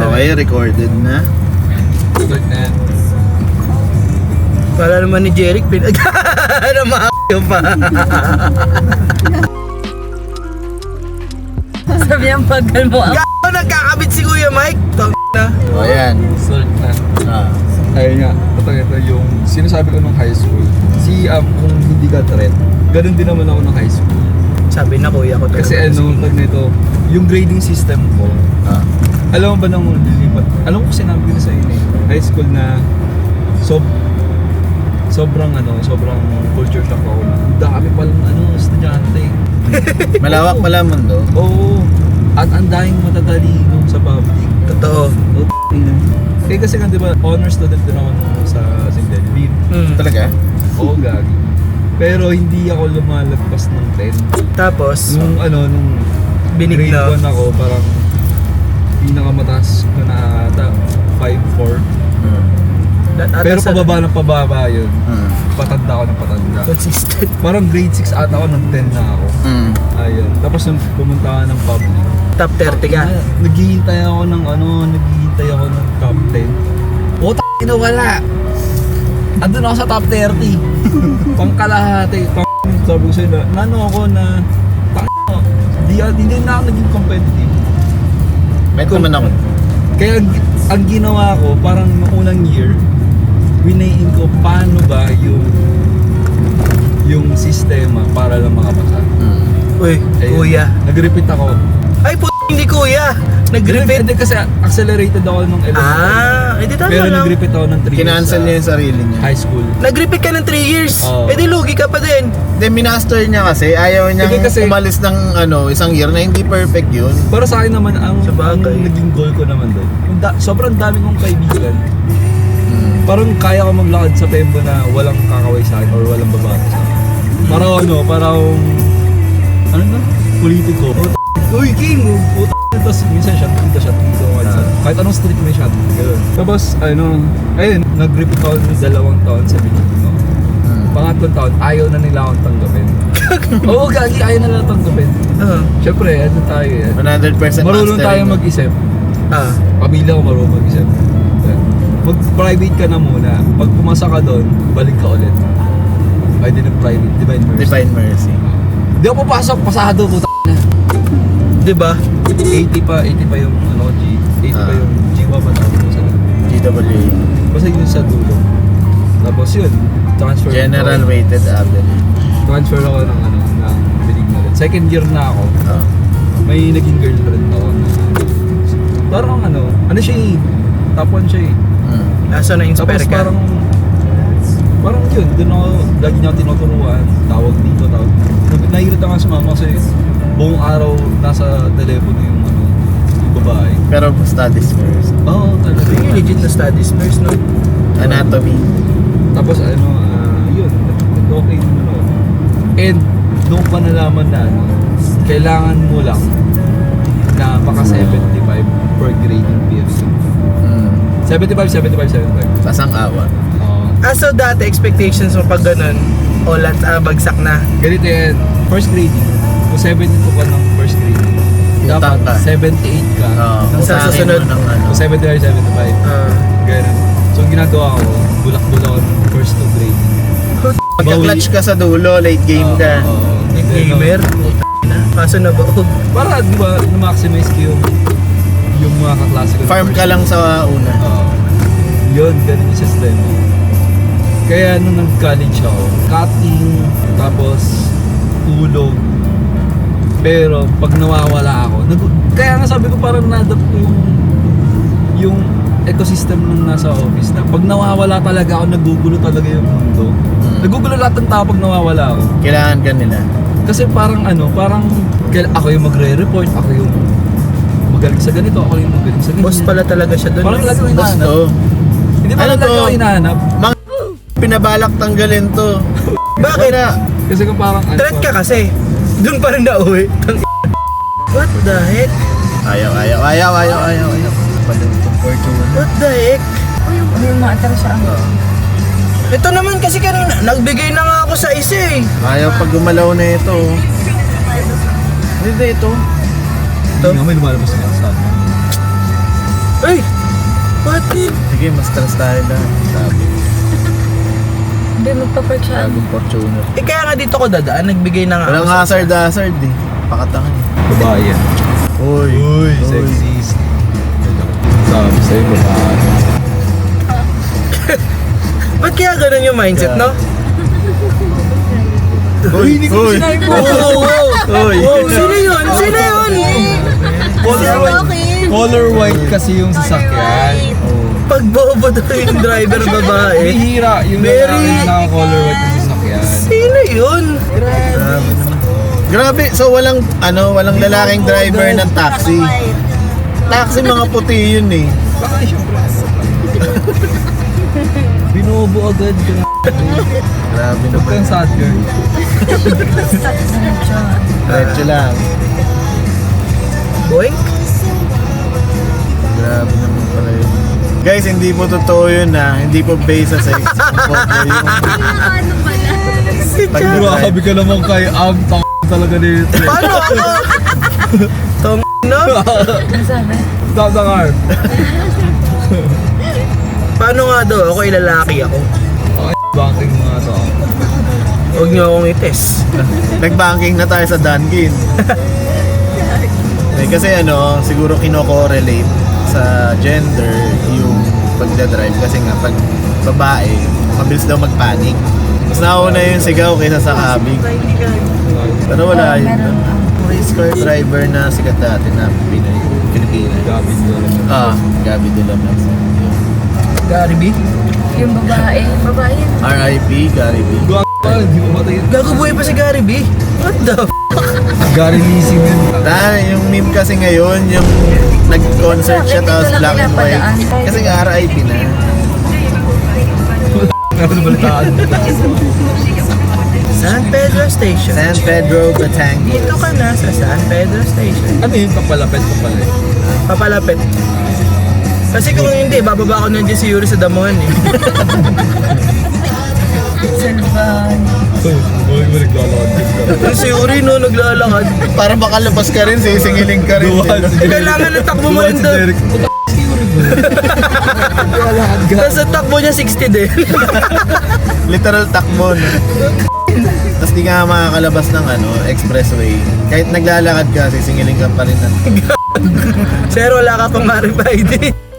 Okay, recorded na. Good na. Para naman ni Jeric, pinag... Ano yung pa? Sabi ang bagal mo ako. Gago, nagkakabit si Kuya Mike. Tang na. O yan. Salt na. Ah. Ayun nga, ito ito yung sinasabi ko nung high school. Si Am, kung hindi ka threat, ganun din naman ako ng high school. Sabi na kuya ko. Kasi ano, pag nito, yung grading system ko, Ah. Alam mo ba nang lilipat? Alam ko sinabi ko na sa inyo eh, high school na sob sobrang ano, sobrang culture shock ako na ang dami palang ano, estudyante. Malawak pala ang mundo. Oo. At ang daming matatalino sa public. Totoo. Oh, eh kasi nga 'di ba, honor student din ako nung sa St. Delvin. Mm. Talaga? Oo, gagi. Pero hindi ako lumalagpas ng 10. Tapos, Nung ano, nung Binig grade na. 1 ako, parang pinakamataas ko na ata 5'4". Hmm. lahat ata Pero pababa ng pababa yun. Hmm. Patanda ako ng patanda. Consistent. Parang grade 6 ata ako, nung 10 na ako. Hmm. Ayun. Tapos nung pumunta ka ng public. Top 30 ka. Naghihintay ako ng ano, naghihintay ako ng top 10. Puta na wala. Andun ako sa top 30. Pangkalahati. Pang sabi ko sa'yo na, nano ako na, tang di, hindi na ako naging competitive. Bet naman ako. Kaya ang, ang ginawa ko, parang nung unang year, winayin ko paano ba yung yung sistema para lang makapasa. Hmm. Uy, Ayun. kuya. Nag-repeat ako. Ay, po kuya. Nag-repeat. Hindi kasi accelerated ako nung elementary. Ah, edi tama Pero lang. nag-repeat ako ng 3 years Kinancel niya yung sarili niya. high school. Nag-repeat ka ng 3 years. Oo. Edi lugi ka pa din. Then minaster niya kasi, ayaw niya kasi- umalis ng ano, isang year na hindi perfect yun. Pero sa akin naman, ang, Sa ang naging goal ko naman doon, da- sobrang dami kong kaibigan. Hmm. Parang kaya ko maglakad sa Pembo na walang kakaway sa akin or walang babae sa akin. Parang ano, parang, ano na? Politiko. Uy, King! Puta tapos minsan shot dito, shot dito. Ah. Kahit anong street may shot. Ganun. Tapos, ano, ayun, nag-repeat ako ng dalawang taon sa Pilipino. Hmm. Pangatlong taon, ayaw na nila akong tanggapin. Oo, gagi, ayaw na nila tanggapin. Ah. Siyempre, ano tayo eh. 100% Marunong tayo mag-isip. Ah. Pamilya ko marunong mag-isip. Mag-private ka na muna. Pag pumasa ka doon, balik ka ulit. Ay, din private. Divine Mercy. Divine Mercy. Di ako papasok, pasado puta na. Di ba? 80 pa, 80 pa yung ano, G. 80 pa Ah. yung G1 pa tawag mo sa GWA. Basta yun sa dulo. Tapos yun, transfer. General ako. Weighted Average. Transfer ako ng ano, ng Benignalet. Second year na ako. Ah. May naging girlfriend ako na parang ano, ano siya eh, top 1 siya eh. Hmm. Nasa na-inspire Tapos ka. parang parang yun, doon ako lagi niya ako tinuturuan, tawag dito, tawag. Nag- Nahirita nga sa mama kasi buong araw nasa telepono yung ano, yung babae. Pero studies first. Oo, talaga. Yung legit na studies nurse, no? Anatomy. Tapos ano, ah, yun, okay naman ako. And doon pa nalaman na ano, kailangan mo lang na maka 75 per grading period. Hmm. 75, 75, 75. Pasang awa. Oo. Ah, so dati expectations mo pag ganun, o lat, ah, bagsak na. Ganito yan, first grading. Kung 72 ka ng first grading, dapat Utang ka. 78 ka. Oo. Nang sa utangin susunod. mo ng ano. Kung 75, 75. Ah. Ganun. So, ang ginagawa ko, bulak-bulak ako ng first to grading. Pagka-clutch ka sa dulo, late game ka. oo, oo. Gamer. oh, Na. Kaso na ba? Para, di ba, na-maximize ko yung yung mga kaklase ko. ng Farm first ka lang sa una. Oo. yun, ganun yung system. Kaya nung nag-college ako, cutting, tapos tulog. Pero pag nawawala ako, nag- kaya nga sabi ko parang na-adapt ko yung yung ecosystem nung nasa office na pag nawawala talaga ako, nagugulo talaga yung mundo. Hmm. Nagugulo lahat ng tao pag nawawala ako. Kailangan ka nila. Kasi parang ano, parang kail- ako yung magre-report, ako yung magaling sa ganito, ako yung magaling sa ganito. Boss pala talaga siya doon. Parang lagi ko Boss hinahanap. to. Hindi pa Ano lang lagi to? ako hinahanap. Mga pinabalak tanggalin to. Bakit? Wala. Kasi kung parang ano, Threat ka kasi. Doon pa rin nauwi. What the heck? Ayaw, ayaw, ayaw, ayaw, ayaw, ayaw. Fortune. What the heck? Ano yung maatar siya ang Ito naman kasi kanina, nagbigay na nga ako sa isa eh. Ayaw pag gumalaw na ito. Hindi ito. Hindi nga may lumalabas na sa akin. Ay! Bakit? Sige, mas stress tayo lang. Sabi. Hindi, magpapark siya. Bagong Fortuner. Eh kaya nga dito ko dadaan, nagbigay na nga Walang ako sa- hazard-hazard eh. Pakatangan eh. Babae yan. Uy. Uy, sexist. Sabi sa'yo, babae. Ba't kaya ganun yung mindset, no? Uy, uy. Oo, oo. Uy. Oh, sino yun? Sino yun? Color white. Color white kasi yung sasakyan. Pag bobo daw yung driver babae. Bihira yung Very- lalaki na color white yung sasakyan. Sino yun? Grabe, so walang ano, walang lalaking driver ng taxi. Taxi mga puti yun eh. Bakit syempre? Binobo agad ka. Grabe Huwag kang naman. sad girl. Diretso lang. Boy? Grabe naman pala yun. Guys, hindi po totoo yun na hindi po based sa sex. Photo yung pag-drive. Grabe ka naman kay Am. Tang talaga nito. Paano ako? Tong no? Ano sabi? The car. Paano nga daw? Ako ilalaki ako. Okay, banking mga to. Huwag niyo akong ites. Nag-banking na tayo sa Dunkin. eh, kasi ano, siguro kino-correlate sa gender yung pagdadrive kasi nga pag babae, mabilis daw magpanic. Mas nauna yung sigaw kaysa sa kabig. Pero wala Oo, yun. Race car driver na sikat dati na Pinoy, Pilipino. Gabi doon. Ah, Gabi de la Mez. Gary B? Yung babae. Babae yun. R.I.P. Gary B. Gago buhay pa si Gary B? What the f***? Gary leasing yun. Ah, yung meme kasi ngayon, yung nag-concert siya tapos black and white. Kasi nga R.I.P. na. San Pedro Station. San Pedro, Batangas. Dito ka na sa San Pedro Station. Ano yun? Papalapit pa pala eh. Papalapit. Kasi kung hindi, bababa ko nandiyan si Yuri sa damuhan eh. Salvan. Huwag mo naglalakad. Yung si Yuri no, naglalakad. Para makalabas ka rin, sisingiling ka rin. Duwan si Derek. Kailangan ng takbo mo Duwan rin si doon. Derek. Ka. Tapos ang takbo niya 60 din. Literal takbo. no? Tapos di ka nga makakalabas ng ano, expressway. Kahit naglalakad ka, sisingiling ka pa rin ng Sir, wala ka pang RFID.